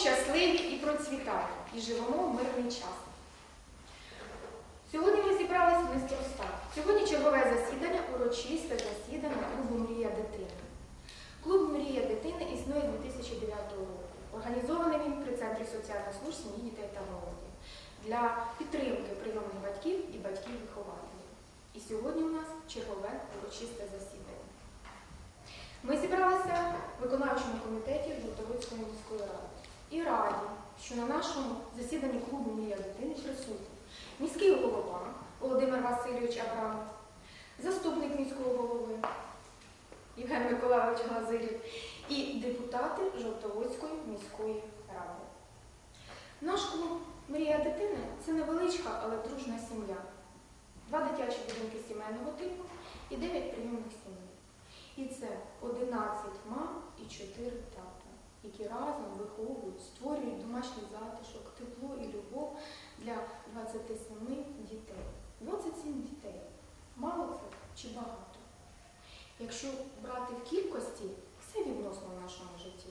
щасливі і процвітали, і живемо в мирний час. Сьогодні ми зібралися неспроста. Сьогодні чергове засідання, урочисте засідання клубу Мрія дитини. Клуб Мрія дитини існує з 2009 року. Організований він при Центрі соціальних служб сім'ї дітей та молоді для підтримки прийомних батьків і батьків-вихователів. І сьогодні у нас чергове урочисте засідання. Ми зібралися в виконавчому комітеті Жовтовицької міської ради і раді, що на нашому засіданні клубу Мрія дитини присутні міський голова Володимир Васильович Абрамов, заступник міського голови Євген Миколайович Газирів і депутати Жовтоводської міської ради. Наш клуб Мрія дитини це невеличка, але дружна сім'я. Два дитячі будинки сімейного типу і 9 прийомних сімей. І це 11 мам і 4 тата, які разом виховують, створюють домашній затишок, тепло і любов для 27 дітей. 27 дітей. Мало це чи багато? Якщо брати в кількості, все відносно в нашому житті.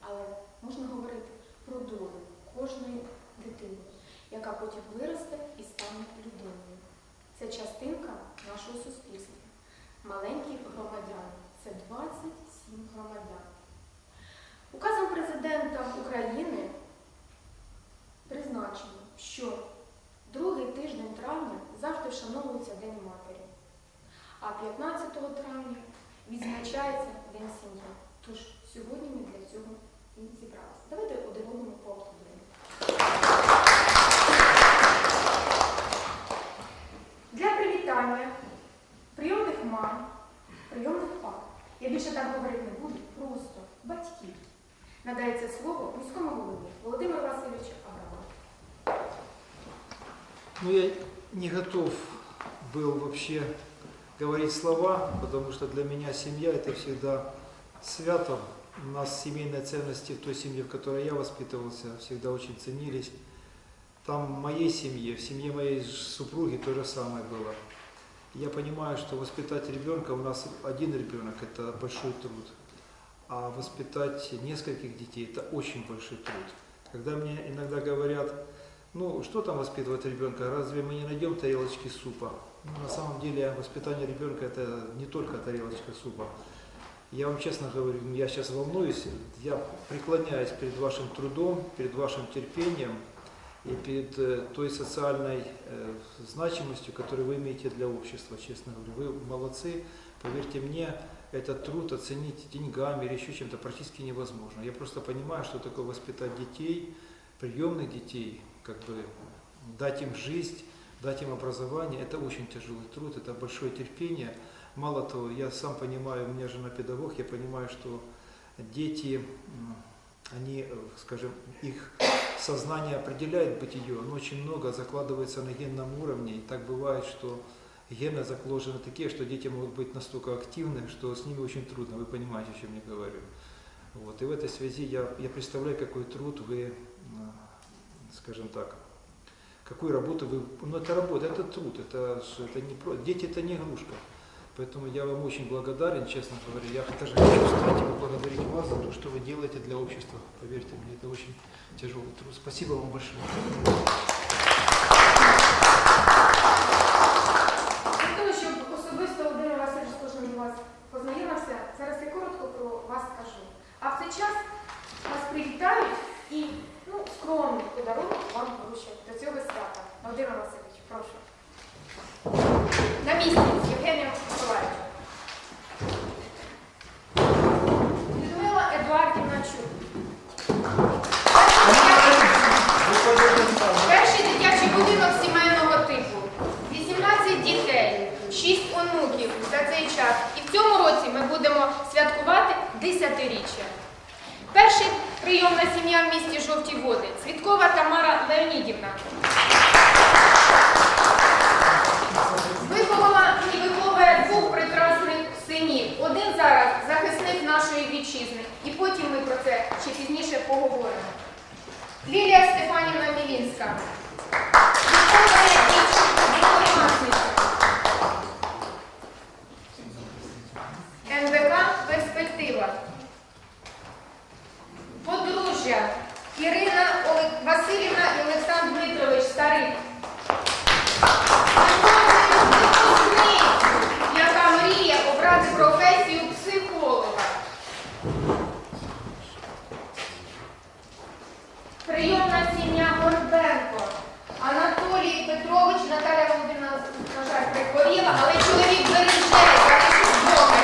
Але можна говорити про долю кожної дитини, яка потім виросте і стане людиною. Це частинка нашого суспільства. Маленькі громадяни. Це 27 громадян. Президента України призначено, що другий тиждень травня завжди вшановується День матері, а 15 травня відзначається День сім'ї. Тож сьогодні ми для цього і зібралися. Давайте один одному поаплодуємо. Для привітання прийомних мам, прийомних пап. Я більше так говорити не буду, просто батьків. Надається слово міському голові Володимиру Васильовичу Абрамову. Ну, я не готов был вообще говорить слова, потому что для меня семья это всегда свято. У нас семейные ценности в той семье, в которой я воспитывался, всегда очень ценились. Там в моей семье, в семье моей супруги то же самое было. Я понимаю, что воспитать ребенка, у нас один ребенок – это большой труд, а воспитать нескольких детей – это очень большой труд. Когда мне иногда говорят, ну, что там воспитывать ребенка? Разве мы не найдем тарелочки супа? Ну, на самом деле воспитание ребенка это не только тарелочка супа. Я вам честно говорю, я сейчас волнуюсь, я преклоняюсь перед вашим трудом, перед вашим терпением и перед э, той социальной э, значимостью, которую вы имеете для общества, честно говорю. Вы молодцы, поверьте мне, этот труд оценить деньгами или еще чем-то практически невозможно. Я просто понимаю, что такое воспитать детей, приемных детей, как бы дать им жизнь, дать им образование, это очень тяжелый труд, это большое терпение. Мало того, я сам понимаю, у меня жена педагог, я понимаю, что дети, они, э, скажем, их сознание определяет бытие, но очень много закладывается на генном уровне, и так бывает, что гены закложены такие, что дети могут быть настолько активны, что с ними очень трудно, вы понимаете, о чем я говорю. Вот. И в этой связи я, я представляю, какой труд вы, э, скажем так, какую работу вы... Ну, это работа, это труд, это, это не про... Дети это не игрушка. Поэтому я вам очень благодарен, честно говоря. Я даже хочу встать и поблагодарить вас за то, что вы делаете для общества. Поверьте мне, это очень тяжелый труд. Спасибо вам большое. Прийомна сім'я в місті Жовті Води. Свідкова Тамара Леонідівна. Виховала і виховує двох прекрасних синів. Один зараз захисник нашої вітчизни. І потім ми про це ще пізніше поговоримо. Лілія Стефанівна Мілінська. Прийомна сім'я Горбенко. Анатолій Петрович, Наталя Володимирна, на жаль, приховіла, але чоловік береже, вдома.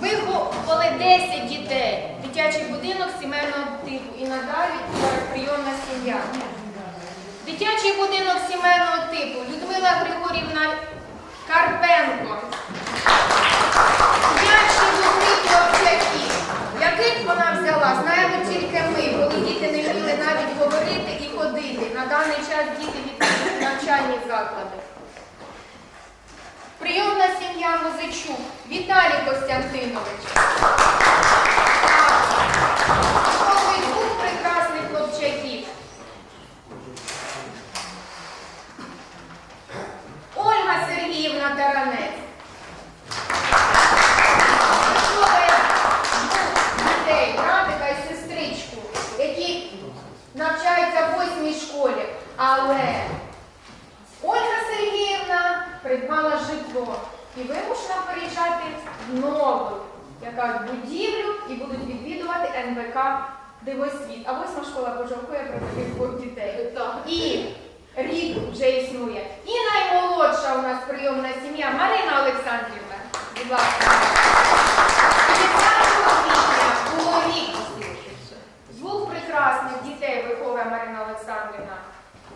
Виховали 10 дітей. Дитячий будинок сімейного типу і надалі прийомна сім'я. Дитячий будинок сімейного типу Людмила Григорівна Карпенко. даний час діти відвідують навчальні заклади. Прийомна сім'я Музичук Віталій Костянтинович.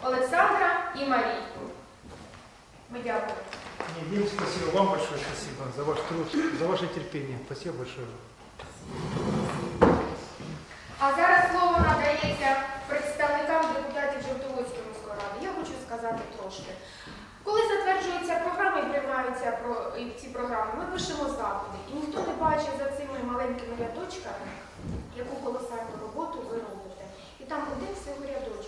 Олександра і Марійку. Ми дякуємо. Дим, спасибо вам большое, спасибо за ваш труд, за ваше терпение. Спасибо большое. А зараз слово надається представникам депутатів Жовтоводської міської ради. Я хочу сказати трошки. Коли затверджуються програми і приймаються про і ці програми, ми пишемо заходи, і ніхто не бачить за цими маленькими рядочками, яку колосальну роботу ви робите. І там один всього рядочок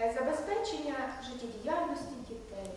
Забезпечення життєдіяльності дітей,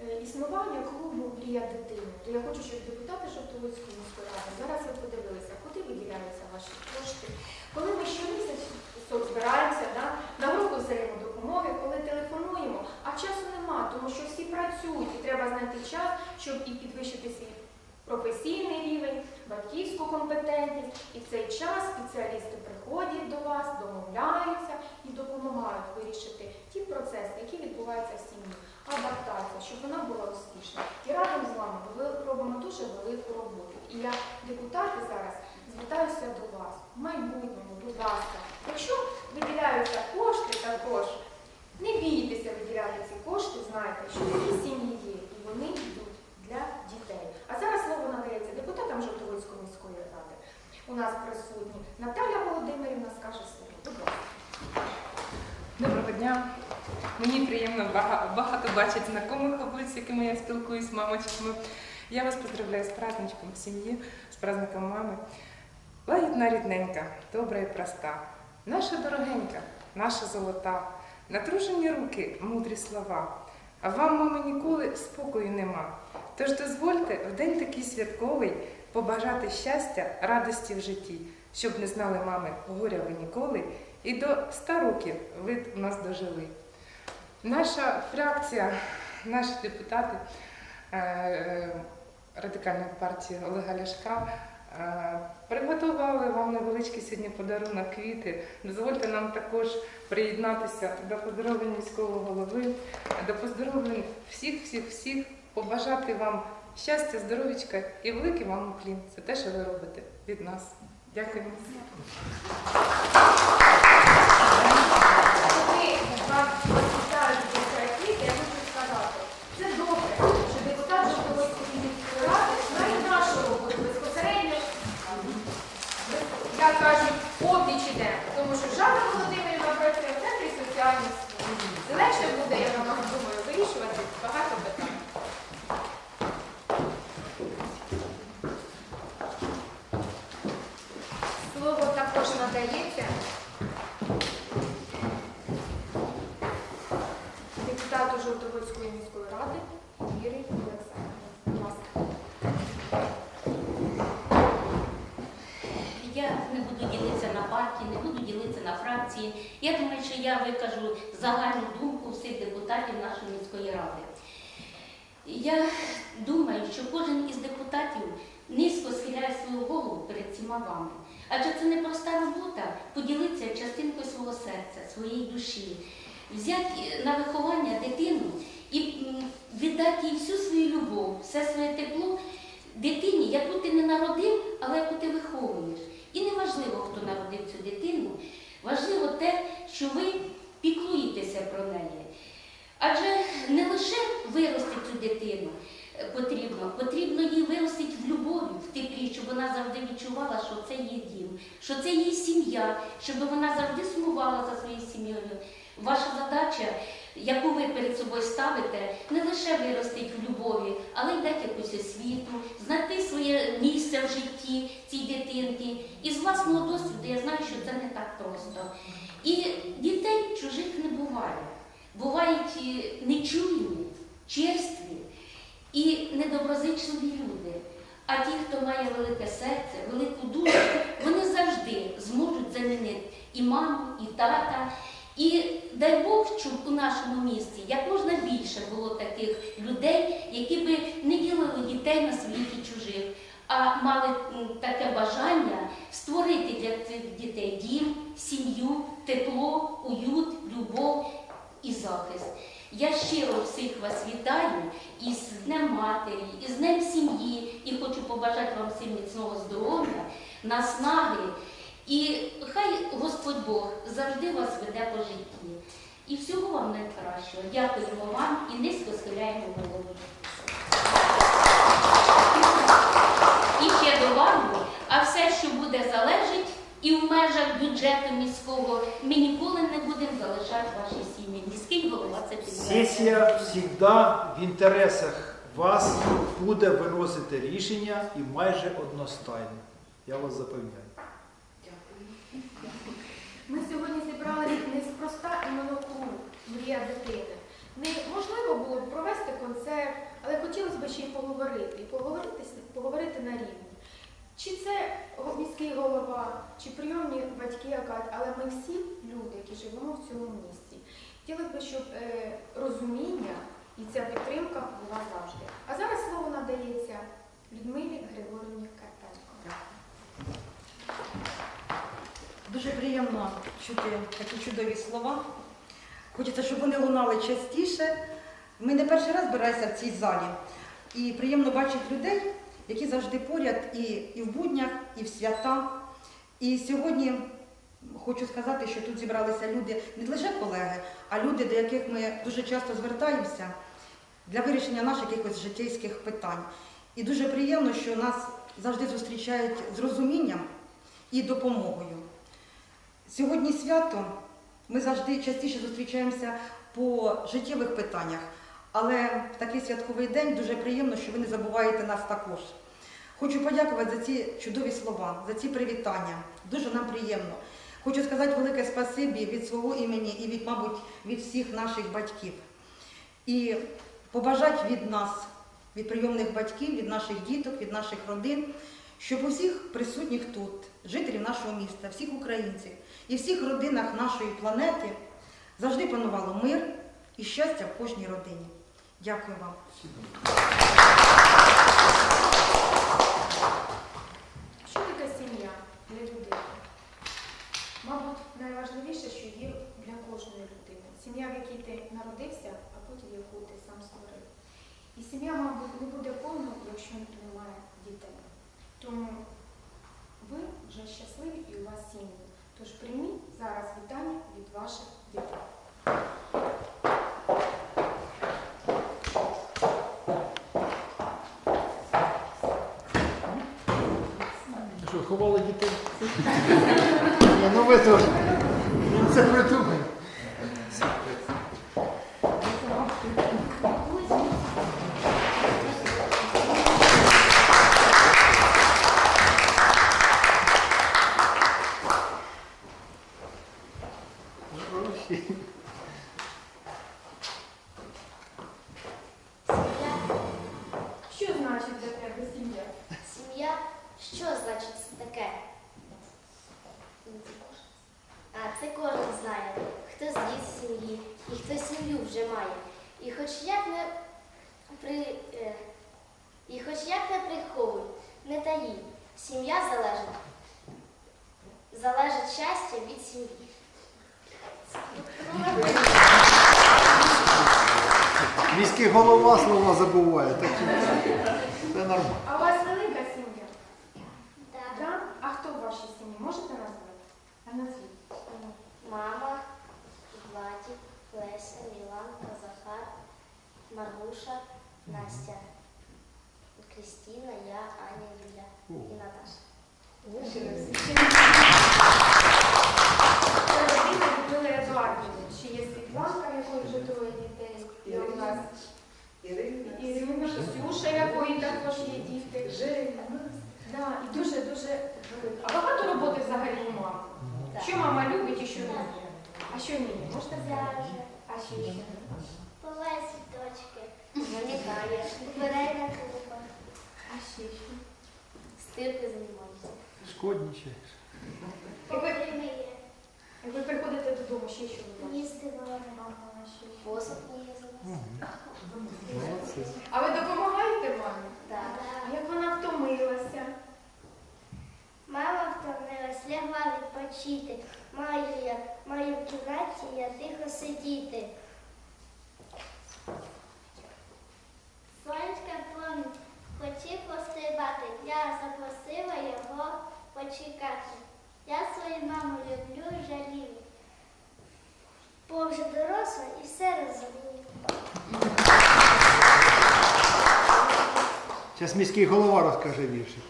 е, існування клубу Мрія дитини. Я хочу, щоб депутати Жовтоводської міської зараз ви подивилися, куди виділяються ваші кошти. Коли ми щомісяць збираємося да, на групу взаємодопомоги, коли телефонуємо, а часу нема, тому що всі працюють і треба знайти час, щоб і підвищити свій професійний рівень, батьківську компетентність. І в цей час спеціалісти приходять до вас, домовляються і допомагають вирішити ті процеси, які відбуваються в сім'ї. Адаптація, щоб вона була успішна. І разом з вами ми робимо дуже велику роботу. І я, депутати, зараз звертаюся до вас в майбутньому, будь ласка. Якщо виділяються кошти також, не бійтеся виділяти ці кошти, знайте, що всі сім'ї є і вони йдуть для дітей. А зараз слово надається депутатам Жовтоводської міської ради. У нас присутні Наталя Володимирівна скаже слово. Будь. Доброго дня. Мені приємно багато бачити знайомих облиць, з якими я спілкуюсь з мамочками. Я вас поздравляю з праздничком сім'ї, з праздником мами. Лагідна рідненька, добра і проста. Наша дорогенька, наша золота, натружені руки, мудрі слова. А вам, мами, ніколи спокою нема. Тож дозвольте в день такий святковий побажати щастя, радості в житті, щоб не знали мами горя ви ніколи, і до 100 років ви нас дожили. Наша фракція, наші депутати е, е, радикальної партії Олега Ляшка е, приготували вам невеличкий сьогодні подарунок квіти. Дозвольте нам також приєднатися до поздоровлень міського голови, до поздоровлень всіх, всіх, всіх, побажати вам щастя, здоров'ячка і великий вам уклін. Це те, що ви робите від нас. Дякуємо. Коли вас вітають квіти, я хочу сказати, це добре, що депутат Жовтоводської міської ради знає нашу роботу безпосередньо, як кажуть, обіч іде. Тому що Жанна Володимирівна працює в центрі соціальних служб. І Легше буде, я вам думаю, вирішувати багато питань. Слово також надається депутату Жовтоводської міської ради Вірі Олександрівні. Будь. Я не буду ділитися на партії, не буду ділитися на фракції. Я думаю, що я викажу загальну думку всіх депутатів нашої міської ради. Я думаю, що кожен із депутатів низько схиляє свою голову перед всіма вами. Адже це не проста робота поділитися частинкою свого серця, своєї душі, взяти на виховання дитину і віддати їй всю свою любов, все своє тепло дитині, яку ти не народив, але яку ти виховуєш. І не важливо, хто народив цю дитину, важливо те, що ви піклуєтеся про неї. Адже не лише вирости цю дитину е, потрібно, потрібно її виростити в любові, в теплі, щоб вона завжди відчувала, що це її дім, що це її сім'я, щоб вона завжди сумувала за своєю сім'єю. Ваша задача яку ви перед собою ставите, не лише виростить в любові, але й дати якусь освіту, знайти своє місце в житті цій дитинки. І з власного досвіду я знаю, що це не так просто. І дітей чужих не буває. Бувають нечуйні, черстві і недоброзичливі люди. А ті, хто має велике серце, велику душу, вони завжди зможуть замінити і маму, і тата. І дай Бог, щоб у нашому місті як можна більше було таких людей, які би не ділили дітей на своїх і чужих, а мали таке бажання створити для цих дітей дім, сім'ю, тепло, уют, любов і захист. Я щиро всіх вас вітаю із Днем Матері, із Днем сім'ї і хочу побажати вам всім міцного здоров'я, наснаги. І хай Господь Бог завжди вас веде по житті. І всього вам найкращого. Дякуємо вам і низько схиляємо голову. І ще добавлю, а все, що буде залежить, і в межах бюджету міського, ми ніколи не будемо залишати ваші сім'ї. Міський голова це підтверджує. Сесія завжди в інтересах вас буде виносити рішення і майже одностайно. Я вас запевняю. Ми зібрали неспроста іменно клуб Мрія дитини. Неможливо було б провести концерт, але хотілося б ще й поговорити. І поговорити, поговорити на рівні. Чи це міський голова, чи прийомні батьки, яка, але ми всі люди, які живемо в цьому місті. Хотіли б, щоб е, розуміння і ця підтримка була завжди. А зараз слово надається Людмилі Григорівні Карпенко. Дуже приємно чути такі чудові слова. Хочеться, щоб вони лунали частіше. Ми не перший раз збираємося в цій залі. І приємно бачити людей, які завжди поряд і, і в буднях, і в свята. І сьогодні хочу сказати, що тут зібралися люди не лише колеги, а люди, до яких ми дуже часто звертаємося для вирішення наших якихось життєйських питань. І дуже приємно, що нас завжди зустрічають з розумінням і допомогою. Сьогодні свято. Ми завжди частіше зустрічаємося по життєвих питаннях, але такий святковий день дуже приємно, що ви не забуваєте нас також. Хочу подякувати за ці чудові слова, за ці привітання. Дуже нам приємно. Хочу сказати велике спасибі від свого імені і від, мабуть, від всіх наших батьків. І побажати від нас, від прийомних батьків, від наших діток, від наших родин, щоб у всіх присутніх тут, жителів нашого міста, всіх українців і всіх родинах нашої планети завжди панувало мир і щастя в кожній родині. Дякую вам. Що таке сім'я для людини? Мабуть, найважливіше, що є для кожної людини. Сім'я, в якій ти народився, а потім яку ти сам створив. І сім'я, мабуть, не буде повною, якщо немає дітей. Тому ви вже щасливі і у вас сім'ї. Тож прийміть зараз вітання від ваших дітей. Ховали дітей? Ну ви теж. Це придумав. Що значить для тебе сім'я? Сім'я, що значить це таке? А це кожен знає, хто з'їзд з сім'ї, і хто сім'ю вже має. І хоч як не при е, і хоч як не приховуй, не таї, сім'я залежить. Залежить щастя від сім'ї. Міський голова слова забуває. Так це нормально. А у вас велика сім'я? Так. Да? А хто в вашій сім'ї? Можете назвати? А назвіть. Мама, Владик, Леся, Міланка, Захар, Маргуша, Настя, Кристина, я, Аня, Юля і Наташа. Це родина Людмили Едуардівни. Чи є Світланка, якої вже троє дітей. І у нас Ірина, Ірина, Ксюша, якої також є діти. Женя. Да, і дуже-дуже. А багато роботи взагалі у мами. Що мама любить і що не любить? А що ні? Можете сказати? В'яже, А що ще? плаває цвіточки, замітає, вбирає на кухо, А ще що? Стирки займається. Шкодничаешь. Як ви, як ви приходите додому, ще що ви робите? їсти варить, посуд миє за вас. Молодцы. А ви допомагаєте мамі? Так. А як вона втомилася? Мама втомилась, лягла відпочити. Маю я, маю в кімнаті я тихо сидіти. Сонечка плон хотів пострибати, я запросила його почекати. Я свою маму люблю жалію. Бо вже доросла і все розумію. Сейчас міський голова расскажет віршик.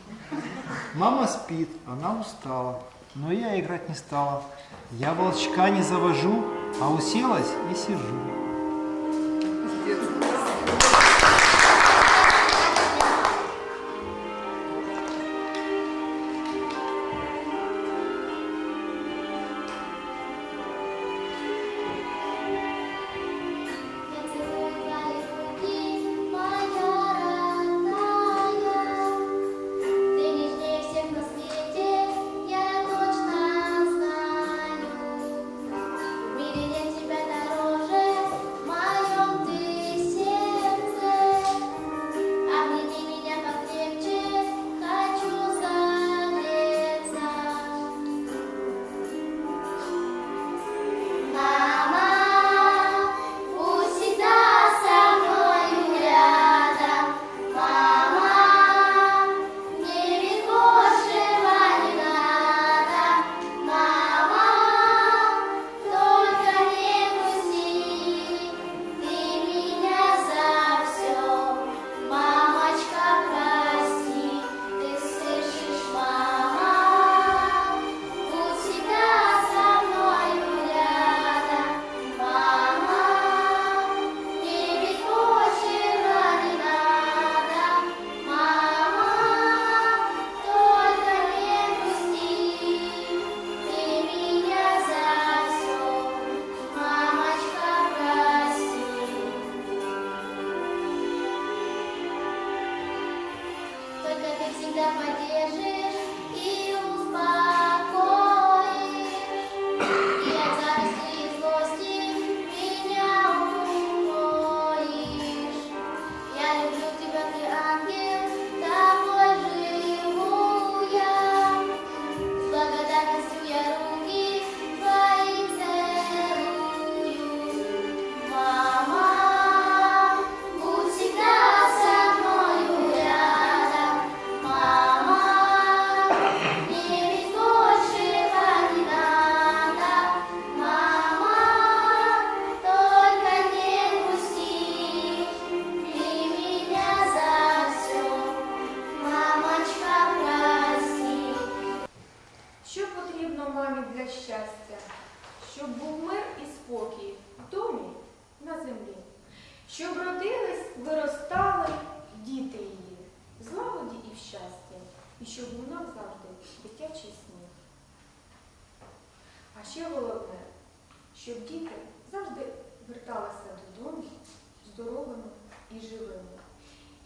Мама спит, она устала, но я играть не стала. Я волчка не завожу, а уселась и сижу.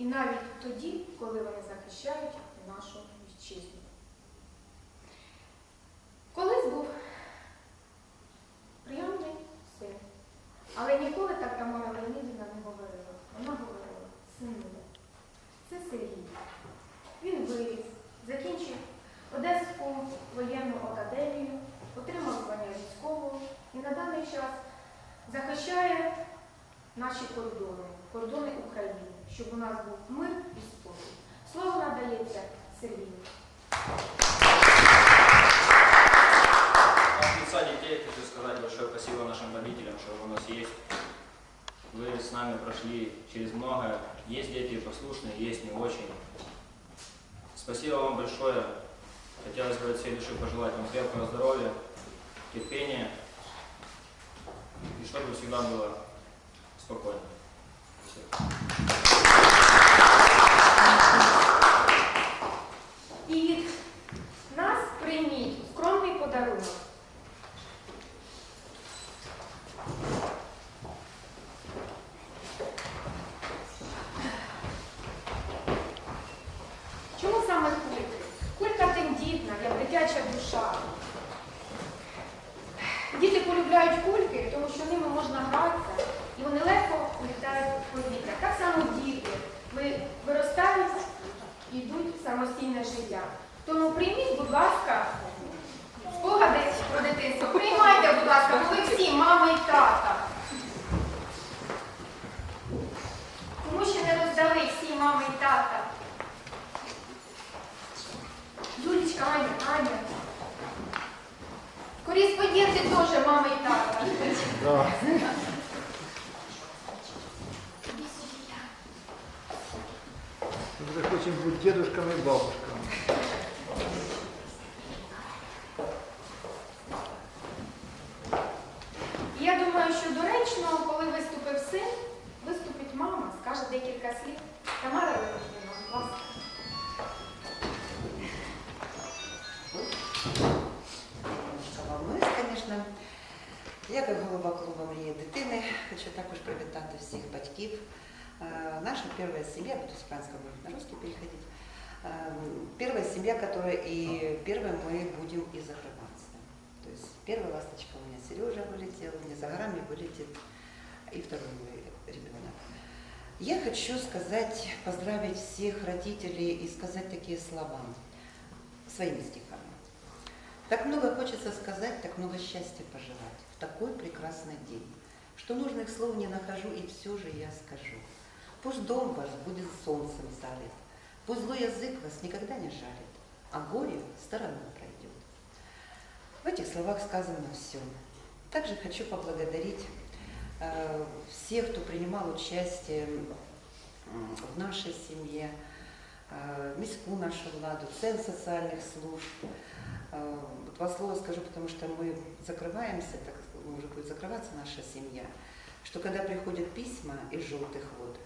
І навіть тоді, коли вони захищають нашу Вы с нами прошли через многое. Есть дети послушные, есть не очень. Спасибо вам большое. Хотелось бы от всей души пожелать вам крепкого здоровья, терпения и чтобы всегда было спокойно. Всё. Самостійне життя. Тому прийміть, будь ласка, спогади про дитинство. Приймайте, будь ласка, бо ви всі, мама і тата. Тому що не роздали всі мами і тата. Юлічка, Аня, Аня. Кореспонденти теж мама і тата. Захотим быть дедушками и бабушками. Я думаю, що доречно, коли виступив син, виступить мама, скаже декілька слів. Тамара Леонідівна, будь ласка. Волнуюсь, звісно. Я, як голова клубу «Мрія дитини», хочу також привітати всіх батьків. Э, Наша первая семья, буду с украинского на русский переходить, э, первая семья, которая и первой мы будем и закрываться. То есть первая ласточка у меня Сережа вылетел, не за горами вылетит и второй мой ребенок. Я хочу сказать, поздравить всех родителей и сказать такие слова своими стихами. Так много хочется сказать, так много счастья пожелать в такой прекрасный день, что нужных слов не нахожу, и все же я скажу. Пусть дом ваш будет солнцем залит, пусть злой язык вас никогда не жалит, а горе стороной пройдет. В этих словах сказано все. Также хочу поблагодарить э, всех, кто принимал участие в нашей семье, э, міську нашу владу, центр социальных служб, Э, Два слова скажу, потому что мы закрываемся, так уже будет закрываться наша семья, что когда приходят письма из желтых вод,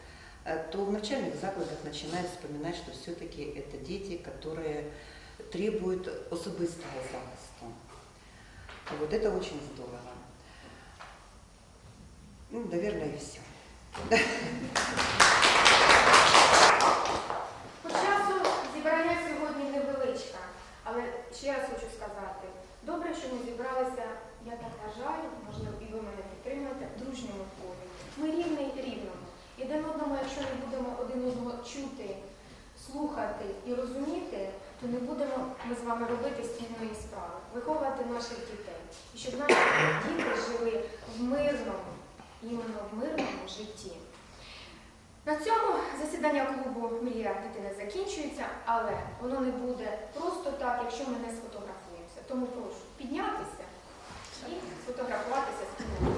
то в начальных закладах начинают вспоминать, что все-таки это дети, которые требуют особистого захисту. Вот это очень здорово. Ну, наверное, и все. будемо, якщо ми будемо один одного чути, слухати і розуміти, то не будемо ми з вами робити спільної справи, виховувати наших дітей. І щоб наші діти жили в мирному, іменно в мирному житті. На цьому засідання клубу Мрія дитини закінчується, але воно не буде просто так, якщо ми не сфотографуємося. Тому прошу піднятися і сфотографуватися з кіною.